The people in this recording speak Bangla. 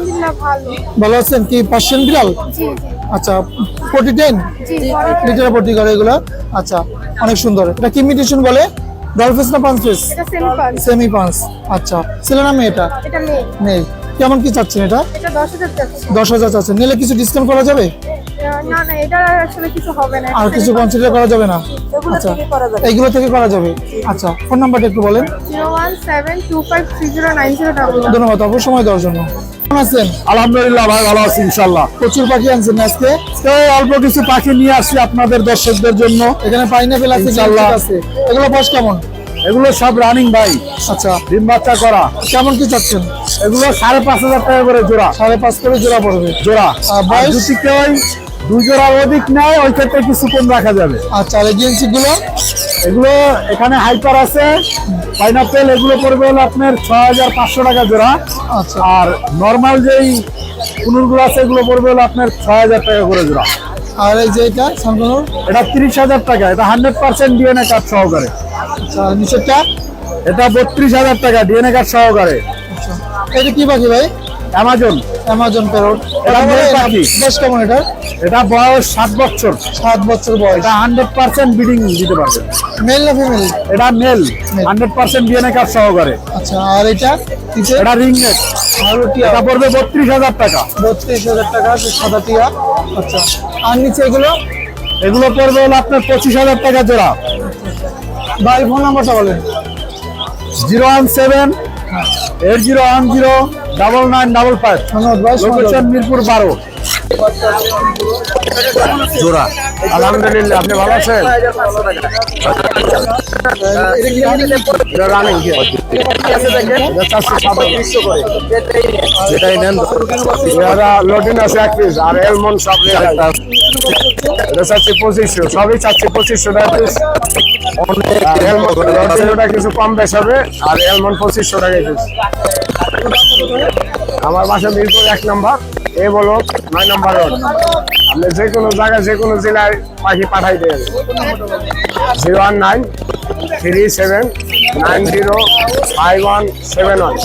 আলহামদুলিল্লাহ ভালো। ভালো আছেন কি? পার্সিয়ান বিড়াল আচ্ছা ফোর্টি টেন? লিটারে প্রতি করে এগুলো? আচ্ছা অনেক সুন্দর। এটা কি মিটেশন বলে? ডলফিস না পাঁচ এটা সেমি পাঁচ আচ্ছা ছেলে না মেয়েটা এটা? মেয়ে। কেমন কি চাচ্ছেন এটা? দশ হাজার চাচ্ছেন। নিলে কিছু ডিসকাউন্ট করা যাবে? না না এটা আসলে কিছু হবে না আর কিছু কনসিডার করা যাবে না? আচ্ছা থেকে এইগুলো থেকে করা যাবে? আচ্ছা ফোন নাম্বারটা একটু বলেন। ধন্যবাদ সময় দেওয়ার জন্য। আছেন? আলহামদুলিল্লাহ ভাই ভালো আছি ইনশাল্লাহ প্রচুর পাখি আনছেন আজকে? অল্প কিছু পাখি নিয়ে আসছি আপনাদের দর্শকদের জন্য। এখানে পাইনাপেল আছে। আছে। এগুলো বয়স কেমন? এগুলো সব রানিং ভাই। আচ্ছা। ডিম বাচ্চা করা। কেমন কি চাচ্ছেন? এগুলো সাড়ে পাঁচ হাজার টাকা করে জোড়া। সাড়ে পাঁচ করে জোড়া পড়বে। জোড়া। বয়স? কেউ দুই জোড়া অধিক নেয় ওই ক্ষেত্রে কিছু কম রাখা যাবে। আচ্ছা আর এজেন্সি গুলো? এগুলো এখানে হাইপার আছে পাইনাপেল এগুলো পড়বে হলো আপনার ছয় হাজার পাঁচশো টাকা জোড়া। আচ্ছা। আর নর্মাল যেই কুনুরগুলো আছে এগুলো পড়বে হলো আপনার ছয় হাজার টাকা করে জোড়া। আর এই যে এটা সানকনুর এটা তিরিশ হাজার টাকা এটা হান্ড্রেড পার্সেন্ট ডিএনএ কার্ড সহকারে। আচ্ছা নিচেরটা? এটা বত্রিশ হাজার টাকা ডিএনএ কার্ড সহকারে। আচ্ছা। এটা কি পাখি ভাই? অ্যামাজন অ্যামাজন প্যারট এটা। বয়স কেমন এটা? এটা বয়স সাত বছর। সাত বছর বয়স। এটা হান্ড্রেড পার্সেন্ট বিডিং দিতে পারবে। মেল না ফিমেল এটা male hundred percent DNA card সহকারে। আচ্ছা আর এটা এটা রিং নেট আর এটা পড়বে বত্রিশ হাজার টাকা। বত্রিশ হাজার টাকা সাদা টিয়া। আচ্ছা আর নিচে এগুলো? এগুলো পড়বে হলো আপনার পঁচিশ হাজার টাকা জোড়া। ভাই ফোন নাম্বারটা বলেন। Zero one seven eight zero one zero double nine double five ধন্যবাদ লোকেশন মিরপুর বারো। জোড়া। আলহামদুলিল্লাহ, আপনি ভালো আছেন? পঁচিশশো টাকা কিছু কম বেশ হবে, আর এলমন পঁচিশশো টাকা আমার বাসা মিরপুর এক নম্বর। এ বলো, নয় নম্বর আপনি যে কোনো জায়গায়, যে কোনো জেলায় পাখি পাঠাই দেবেন zero one nine three seven nine zero five one seven one.